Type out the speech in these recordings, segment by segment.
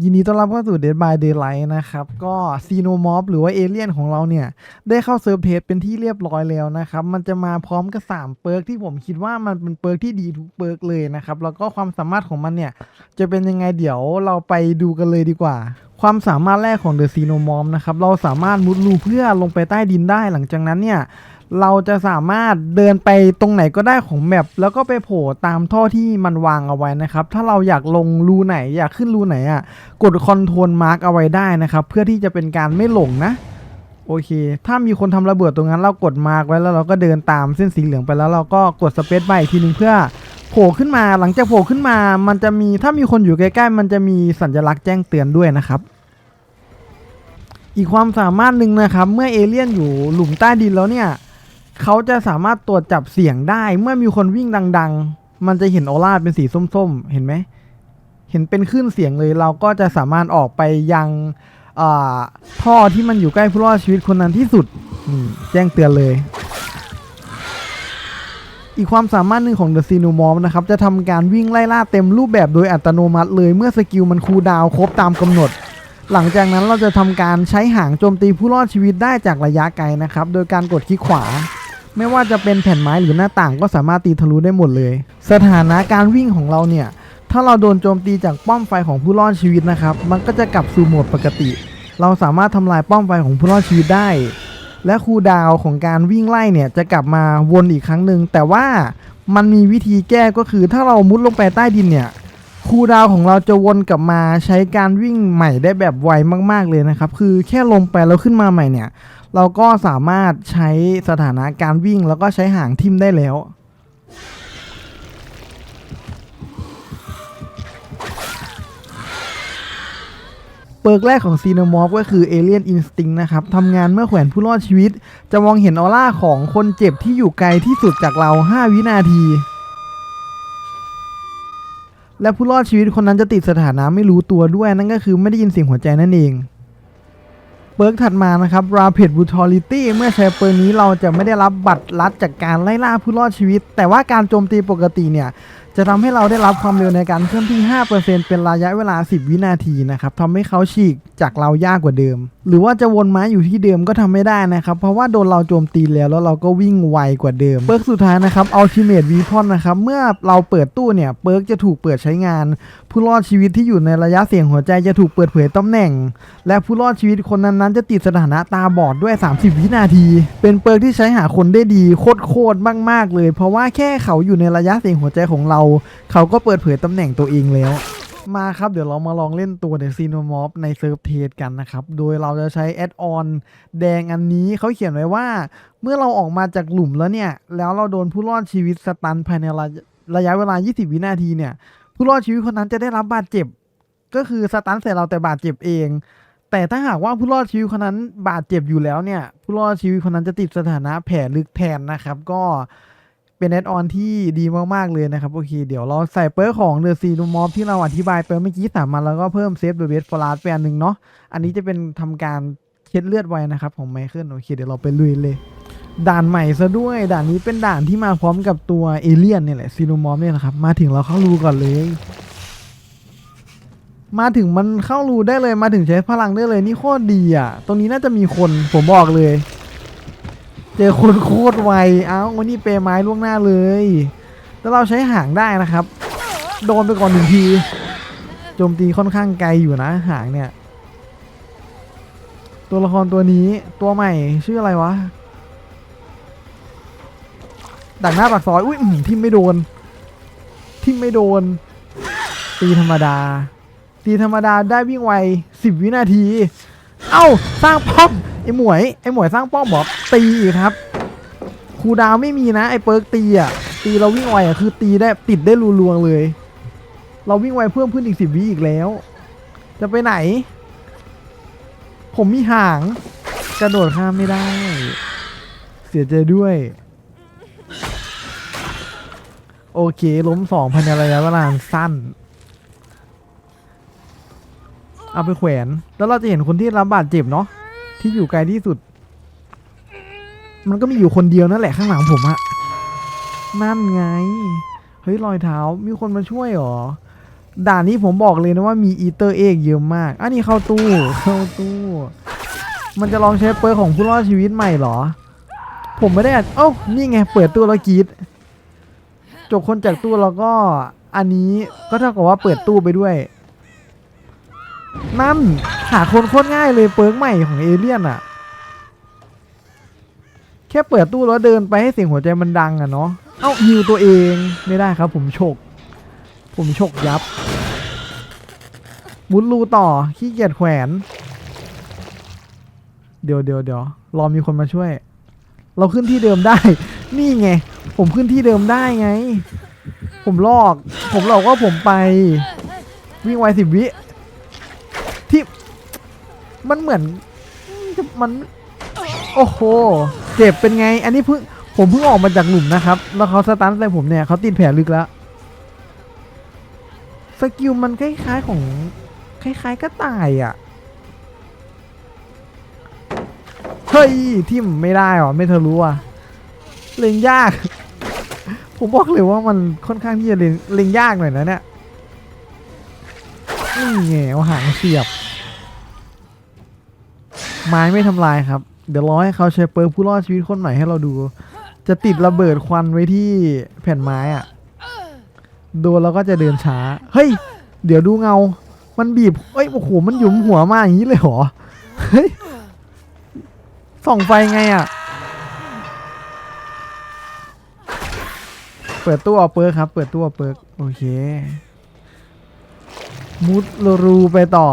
ยินดีต้อนรับเข้าสู่ Dead by Daylight นะครับ ก็ซีโนมอฟหรือว่าเอเลียนของเราเนี่ย ได้เข้าเซิร์ฟเทสเป็นที่เรียบร้อยแล้วนะครับ มันจะมาพร้อมกับ 3 เปิร์กที่ผมคิดว่ามันเป็นเปิร์กที่ดีทุกเปิร์กเลยนะครับ แล้วก็ความสามารถของมันเนี่ย จะเป็นยังไงเดี๋ยวเราไปดูกันเลยดีกว่า ความสามารถแรกของ The Xenomorph นะครับ เราสามารถมุดรูเพื่อลงไปใต้ดินได้หลังจากนั้นเนี่ย เราจะสามารถเดินไปตรงไหนก็ได้ของแมปแล้วก็ไปโผล่ตามท่อที่มันวางเอาไว้นะครับ ถ้าเราอยากลงรูไหนอยากขึ้นรูไหนอะ กดคอนโทรลมาร์กเอาไว้ได้นะครับ เพื่อที่จะเป็นการไม่หลงนะ โอเค ถ้ามีคนทำระเบิดตรงนั้นเรากดมาร์กไว้แล้วเราก็เดินตามเส้นสีเหลืองไปแล้วเราก็กดสเปซไปอีกทีนึงเพื่อโผล่ขึ้นมาหลังจากโผล่ขึ้นมา มันจะมีถ้ามีคนอยู่ใกล้ๆ มันจะมีสัญลักษณ์แจ้งเตือนด้วยนะครับ อีกความสามารถหนึ่งนะครับ เมื่อเอเลี่ยนอยู่หลุมใต้ดินแล้วเนี่ย เขาจะสามารถตรวจจับเสียงได้เมื่อมีคนวิ่งดัง ๆ มันจะเห็นออร่าเป็นสีส้มๆ เห็นไหม เห็นเป็นคลื่นเสียงเลย เราก็จะสามารถออกไปยังท่อที่มันอยู่ใกล้ผู้รอดชีวิตคนนั้นที่สุด แจ้งเตือนเลย อีกความสามารถหนึ่งของ The s i n o m o r p h นะครับ จะทำการวิ่งไล่ล่าเต็มรูปแบบโดยอัตโนมัติเลยเมื่อสกิลมันคูลดาวครบตามกำหนดหลังจากนั้นเราจะทำการใช้หางโจมตีผู้รอดชีวิตได้จากระยะไกลนะครับ โดยการกดคลิกขวา ไม่ว่าจะเป็นแผ่นไม้หรือหน้าต่างก็สามารถตีทะลุได้หมดเลย สถานะการวิ่งของเราเนี่ย ถ้าเราโดนโจมตีจากป้อมไฟของผู้รอดชีวิตนะครับ มันก็จะกลับสู่โหมดปกติ เราสามารถทำลายป้อมไฟของผู้รอดชีวิตได้ และคูดาวของการวิ่งไล่เนี่ยจะกลับมาวนอีกครั้งหนึ่งแต่ว่ามันมีวิธีแก้ก็คือถ้าเรามุดลงไปใต้ดินเนี่ยคูดาวของเราจะวนกลับมาใช้การวิ่งใหม่ได้แบบไวมาก ๆเลยนะครับ คือแค่ลงไปแล้วขึ้นมาใหม่เนี่ย เราก็สามารถใช้สถานะการวิ่งแล้วก็ใช้หางทิ่มได้แล้ว เปิร์กแรกของซีโนมอฟก็คือ Alien Instinct นะครับทำงานเมื่อแขวนผู้รอดชีวิต จะมองเห็นออร่าของคนเจ็บที่อยู่ไกลที่สุดจากเรา 5 วินาทีและผู้รอดชีวิตคนนั้นจะติดสถานะไม่รู้ตัวด้วยนั่นก็คือไม่ได้ยินเสียงหัวใจนั่นเอง เปิร์กถัดมานะครับ Rapid Brutality เมื่อใช้เปิร์กนี้เราจะไม่ได้รับบัตรลัดจากการไล่ล่าผู้รอดชีวิต แต่ว่าการโจมตีปกติเนี่ย จะทำให้เราได้รับความเร็วในการเคลื่อนที่ 5%เป็นระยะเวลา 10 วินาทีนะครับทำให้เขาฉีกจากเรายากกว่าเดิมหรือว่าจะวนม้าอยู่ที่เดิมก็ทำไม่ได้นะครับ เพราะว่าโดนเราโจมตีแล้วแล้วเราก็วิ่งไวกว่าเดิมเปิร์กสุดท้ายนะครับ Ultimate Weapon นะครับ เมื่อเราเปิดตู้เนี่ยเปิร์กจะถูกเปิดใช้งาน ผู้รอดชีวิตที่อยู่ในระยะเสี่ยงหัวใจจะถูกเปิดเผยตำแหน่ง และผู้รอดชีวิตคนนั้นๆจะติดสถานะตาบอดด้วย 30 วินาที เป็นเปิร์กที่ใช้หาคนได้ดีโคตรๆมากๆเลย เพราะว่าแค่เขาอยู่ในระยะเสี่ยงหัวใจของเรา เขาก็เปิดเผยตำแหน่งตัวเองแล้ว มาครับ เดี๋ยวเรามาลองเล่นตัวเดซีโนมอฟในเซิร์ฟเทสกันนะครับ โดยเราจะใช้แอดออนแดงอันนี้เขาเขียนไว้ว่า เมื่อเราออกมาจากหลุมแล้วเนี่ย แล้วเราโดนผู้รอดชีวิตสตันภายในระยะระยะเวลา 20 วินาทีเนี่ย ผู้รอดชีวิตคนนั้นจะได้รับบาดเจ็บ ก็คือสตันใส่เราแต่บาดเจ็บเอง แต่ถ้าหากว่าผู้รอดชีวิตคนนั้นบาดเจ็บอยู่แล้วเนี่ย ผู้รอดชีวิตคนนั้นจะติดสถานะแผลลึกแทนนะครับ ก็ เป็นแอดออนที่ดีมากๆเลยนะครับ โอเค เดี๋ยวเราใส่เปอร์ของเดอะซีนูมอฟที่เราอธิบายไปเมื่อกี้สามาแล้วก็เพิ่มเซฟเดอะเบสฟลาสไปอันหนึ่งเนาะอันนี้จะเป็นทำการเช็ดเลือดไว้นะครับของไมเคิลโอเคเดี๋ยวเราไปลุยเลย ด่านใหม่ซะด้วย ด่านนี้เป็นด่านที่มาพร้อมกับตัวเอเลี่ยนเนี่ยแหละซีนูมอฟเนี่ยนะครับมาถึงเราเข้ารูก่อนเลยมาถึงมันเข้ารูได้เลยมาถึงใช้พลังได้เลยนี่โคตรดีอะ ตรงนี้น่าจะมีคนผมบอกเลย เจอคนโคตรไว เอ้าวันนี้เปรไม้ล่วงหน้าเลย แล้วเราใช้หางได้นะครับ โดนไปก่อนหนึ่งที โจมตีค่อนข้างไกลอยู่นะหางเนี่ย ตัวละครตัวนี้ตัวใหม่ชื่ออะไรวะ ดักหน้าปากซอย อุ้ยทิมไม่โดน ทิมไม่โดน ตีธรรมดา ตีธรรมดาได้วิ่งไวสิบวินาที เอ้าสร้างป้อมไอ้หมวยไอ้หมวยสร้างป้อมบอกตีอีกครับครูดาวไม่มีนะไอ้เปิร์กตีอะตีเราวิ่งไวอะคือตีได้ติดได้รัวๆเลย เราวิ่งไวเพิ่มขึ้นอีกสิบวิอีกแล้ว จะไปไหน ผมมีหางกระโดดข้ามไม่ได้ เสียใจด้วย โอเค ล้มสองภายในระยะเวลาสั้น เอาไปแขวน แล้วเราจะเห็นคนที่รับบาดเจ็บเนาะที่อยู่ไกลที่สุด มันก็มีอยู่คนเดียวนั่นแหละข้างหลังผมอะนั่นไง เฮ้ยรอยเท้ามีคนมาช่วยเหรอ ด่านนี้ผมบอกเลยนะว่ามีอีเตอร์เอกเยอะมาก อันนี้เข้าตู้เข้าตู้ มันจะลองใช้เปิร์ของผู้รอดชีวิตใหม่เหรอ ผมไม่ได้อัดเอ้านี่ไง เปิดตู้แล้วกรีดจบคนจากตู้แล้วก็อันนี้ก็เท่ากับว่าเปิดตู้ไปด้วย นั่นหาคนโคตรง่ายเลยเปิร์กใหม่ของเอเลี่ยนอะแค่เปิดตู้แล้วเดินไปให้เสียงหัวใจมันดังอะเนาะ เอ้าฮิวตัวเองไม่ได้ครับ ผมฉก ผมฉกยับมุดรูต่อขี้เกียจแขวน เดี๋ยวเดี๋ยวเดี๋ยวรอมีคนมาช่วย เราขึ้นที่เดิมได้ นี่ไง ผมขึ้นที่เดิมได้ไง ผมลอก ผมหลอกว่าผมไป วิ่งไวสิบวิ มันเหมือนมัน โอ้โห เจ็บเป็นไง อันนี้เพิ่งผมเพิ่งออกมาจากหลุมนะครับ แล้วเขาสตันใส่ผมเนี่ยเขาติดแผลลึกแล้ว สกิลมันคล้ายๆของ คล้ายๆก็ตายอะ เฮ้ยทิมไม่ได้หรอไม่เธอรู้อะ เล็งยาก ผมบอกเลยว่ามันค่อนข้างที่จะเล็งเล็งยากหน่อยนะเนี่ย นี่ไงเอาหางเสียบ ไม้ไม่ทำลายครับ เดี๋ยวรอให้เขาใช้เปิร์ผู้รอดชีวิตคนใหม่ให้เราดู จะติดระเบิดควันไว้ที่แผ่นไม้อะโดนแล้วก็จะเดินช้า เฮ้ย เดี๋ยวดูเงา มันบีบ เอ้ย โอ้โห มันหยุมหัวมาอย่างนี้เลยเหรอ เฮ้ย ส่องไฟไงอะเปิดตู้เอาเปิร์กครับ เปิดตู้เอาเปิร์กโอเค มุดรูไปต่อ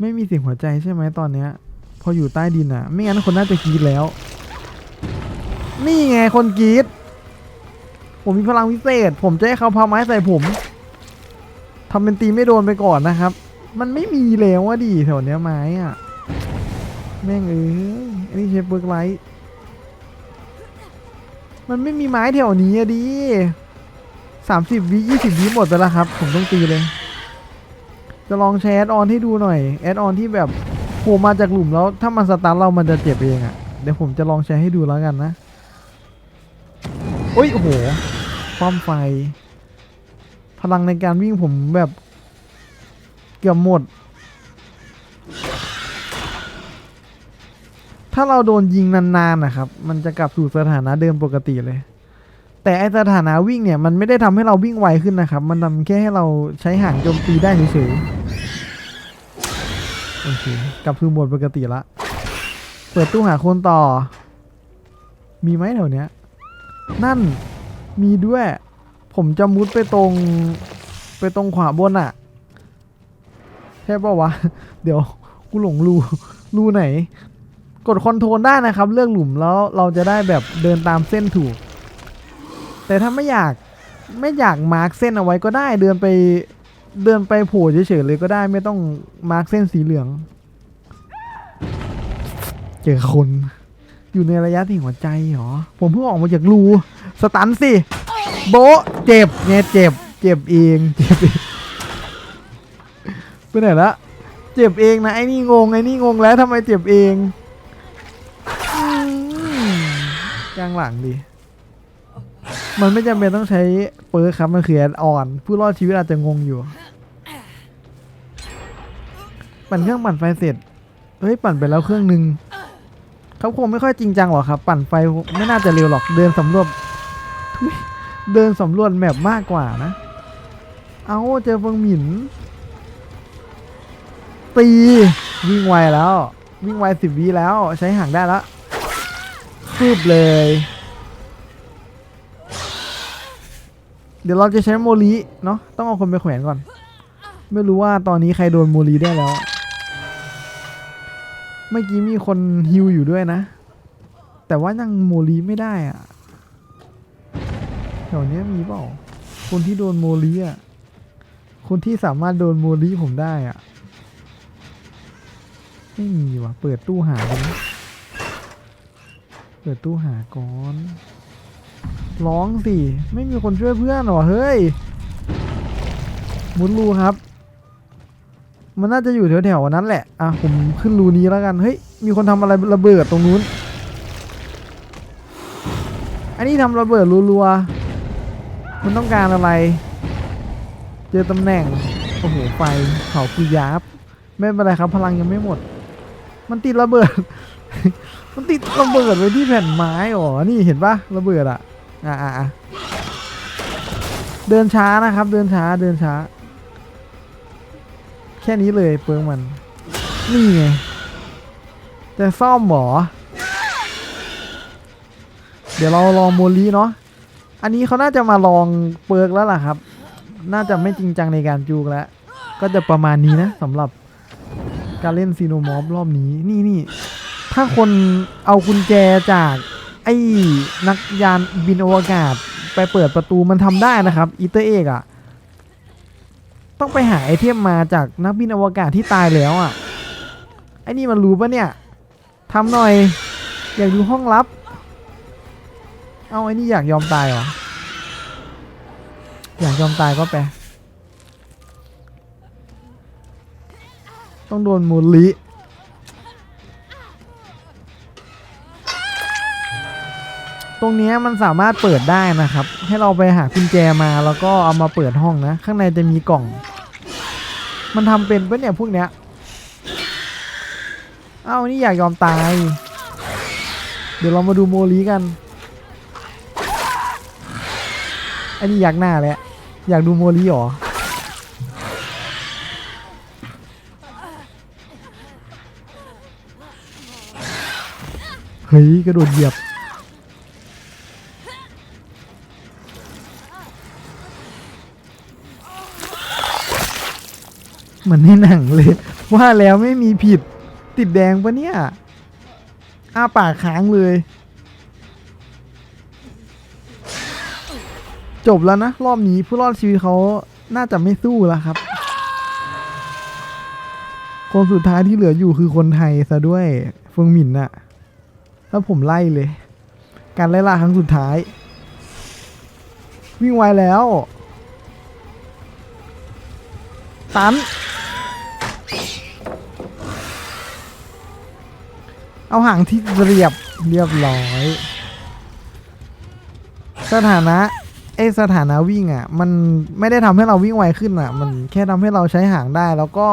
ไม่มีเสียงหัวใจใช่ไหมตอนเนี้ย พออยู่ใต้ดินอะไม่งั้นคนน่าจะกรีดแล้ว นี่ไงคนกรีดผมมีพลังพิเศษ ผมจะให้เขาพาไม้ใส่ผมทำเป็นตีไม่โดนไปก่อนนะครับ มันไม่มีแล้วว่าดิแถวเนี้ยไม้อะแม่งเอ้ยอันนี้เชฟเบิร์กไลท์มันไม่มีไม้แถวนี้อะดิสามสิบวิยี่สิบวิหมดไปแล้วครับ ผมต้องตีเลย จะลองใช้แอดออนให้ดูหน่อยแอดออนที่แบบโผล่มาจากหลุมแล้วถ้ามันสตาร์ทเรามันจะเจ็บเองอะ่ะเดี๋ยวผมจะลองใช้ให้ดูแล้วกันนะโอ้ยโอ้โหความไฟ พลังในการวิ่งผมแบบเกือบหมด ถ้าเราโดนยิงนานๆนะครับ มันจะกลับสู่สถานะเดิมปกติเลย แต่ไอสถานะวิ่งเนี่ย มันไม่ได้ทำให้เราวิ่งไวขึ้นนะครับ มันทำแค่ให้เราใช้หางโจมตีได้เฉยๆ โอเคกลับสู่โหมดปกติละ เปิดตู้หาคนต่อ มีไหมแถวเนี้ย นั่นมีด้วย ผมจะมุดไปตรง ไปตรงขวาบนอะใช่ป่าวะ เดี๋ยว กูหลงรูรูไหน กดคอนโทรลได้นะครับ เลือกหลุมแล้วเราจะได้แบบเดินตามเส้นถูก แต่ถ้าไม่อยากไม่อยากมาร์กเส้นเอาไว้ก็ได้เดินไป เดินไปโผล่เฉยๆเลยก็ได้ไม่ต้องมาร์กเส้นสีเหลือง เจอคน อยู่ในระยะที่หัวใจเหรอ ผมเพิ่งออกมาจากรูสตันสิโบะเจ็บเนี่ยเจ็บ เจ็บเองเจ็บเองไปไหนละเจ็บเองนะไอ้นี่งงไอ้นี่งงแล้วทำไมเจ็บเองกลางหลังดิมันไม่จำเป็นต้องใช้เปิร์คครับ มันคือแอดออน ผู้รอดชีวิตอาจจะงงอยู่ ปั่นเครื่องปั่นไฟเสร็จ เฮ้ยปั่นไปแล้วเครื่องหนึ่งเขาคงไม่ค่อยจริงจังหรอกครับ ปั่นไฟไม่น่าจะเร็วหรอกเดินสำรวจเดินสำรวจแมปมากกว่านะ เอาเจอเฟิงหมิน ตีวิ่งไวแล้ว วิ่งไวสิบวิแล้ว ใช้หางได้แล้วคืบเลย เดี๋ยวเราจะใช้โมลีเนาะต้องเอาคนไปแขวนก่อน ไม่รู้ว่าตอนนี้ใครโดนโมลีได้แล้ว เมื่อกี้มีคนฮิวอยู่ด้วยนะ แต่ว่ายังโมลีไม่ได้อะแถวนี้มีเปล่าคนที่โดนโมลีอะคนที่สามารถโดนโมลีผมได้อะไม่มีว่ะเปิดตู้หาเลยเปิดตู้หาก่อนร้องสิ ไม่มีคนช่วยเพื่อนหรอ เฮ้ย มุดรูครับ มันน่าจะอยู่แถวๆนั้นแหละ อะผมขึ้นรูนี้แล้วกัน เฮ้ย มีคนทำอะไรระเบิดตรงนู้น อันนี้ทำระเบิดรัวๆ มันต้องการอะไร เจอตำแหน่ง โอ้โห ไฟเผาคือยับ ไม่เป็นไรครับ พลังยังไม่หมด มันติดระเบิด มันติดระเบิดไว้ที่แผ่นไม้อ๋อ นี่เห็นปะระเบิดอะ อะอะเดินช้านะครับ เดินช้า เดินช้า ค่นี้เลยเปิงมัน นี่ไง จะซ่อมหมอ เดี๋ยวเราลองโมลีเนาะ อันนี้เขาน่าจะมาลองเปิร์กแล้วล่ะครับ น่าจะไม่จริงจังในการจูกแล้ว ก็จะประมาณนี้นะสำหรับการเล่นซีโนมอฟรอบนี้ นี่นี่ ถ้าคนเอากุญแจจากไอ้นักยานบินอวกาศไปเปิดประตูมันทำได้นะครับ อีเตอร์เอกอะ ต้องไปหาไอเทมมาจากนักบินอวกาศที่ตายแล้วอะไอ้นี่มันรู้ปะเนี่ยทำหน่อย อยากดูห้องลับ เอาไอ้นี่อยากยอมตายเหรอ อยากยอมตายก็ไป ต้องโดนมูลลิ รงนี้มันสามารถเปิดได้นะครับ ให้เราไปหากุญแจมาแล้วก็เอามาเปิดห้องนะ ข้างในจะมีกล่อง มันทำเป็นปะเนี่ยพวกเนี้ยเอ้านี่อยากยอมตาย เดี๋ยวเรามาดูโมลีกันอันนี้อยากหน้าแหละอยากดูโมลีหรอเฮ้ยกระโดดเหยียบ เหมือนในหนังเลย ว่าแล้วไม่มีผิดติดแดงปะเนี่ย อ้าปากค้างเลย จบแล้วนะ รอบนี้ผู้รอดชีวิตเขาน่าจะไม่สู้แล้วครับ คนสุดท้ายที่เหลืออยู่คือคนไทยซะด้วยเฟิงหมินน่ะ แล้วผมไล่เลย การไล่ล่าครั้งสุดท้าย วิ่งไวแล้ว ตัน เอาหางที่เรียบเรียบร้อย สถานะไอสถานะวิ่งอะ มันไม่ได้ทำให้เราวิ่งไวขึ้นอะ มันแค่ทำให้เราใช้หางได้แล้วก็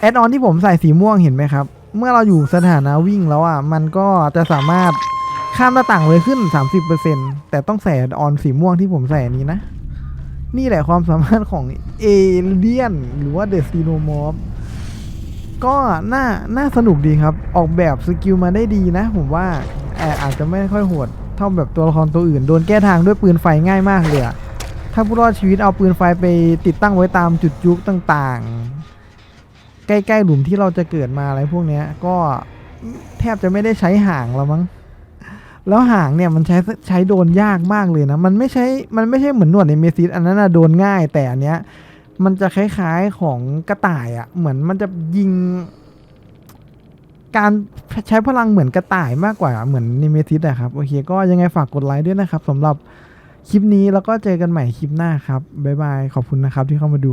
แอดออนที่ผมใส่สีม่วงเห็นไหมครับ เมื่อเราอยู่สถานะวิ่งแล้วอะ มันก็จะสามารถข้ามหน้าต่างเลยขึ้น 30%แต่ต้องใส่แอดออนสีม่วงที่ผมใส่นนี้นะ นี่แหละความสามารถของเอเลียนหรือว่าเดสติโนมอฟ ก็น่าน่าสนุกดีครับ ออกแบบสกิลมาได้ดีนะ ผมว่าแต่อาจจะไม่ค่อยโหดเท่าแบบตัวละครตัวอื่น โดนแก้ทางด้วยปืนไฟง่ายมากเลยอะถ้าผู้รอดชีวิตเอาปืนไฟไปติดตั้งไว้ตามจุดยุกต่างๆ ใกล้ๆหลุมที่เราจะเกิดมาอะไรพวกเนี้ยก็แทบจะไม่ได้ใช้ห่างแล้วมั้งแล้วห่างเนี่ยมันใช้ใช้โดนยากมากเลยนะ มันไม่ใช่มันไม่ใช่เหมือนหนวดในเมซิสอันนั้นนะโดนง่ายแต่อันเนี้ย มันจะคล้ายๆของกระต่ายอะ่ะ เหมือนมันจะยิง การใช้พลังเหมือนกระต่ายมากกว่าเหมือนนิเมทิสอะครับ โอเค ก็ยังไงฝากกดไลค์ด้วยนะครับสำหรับคลิปนี้แล้วก็เจอกันใหม่คลิปหน้าครับ บ๊ายบาย ขอบคุณนะครับที่เข้ามาดู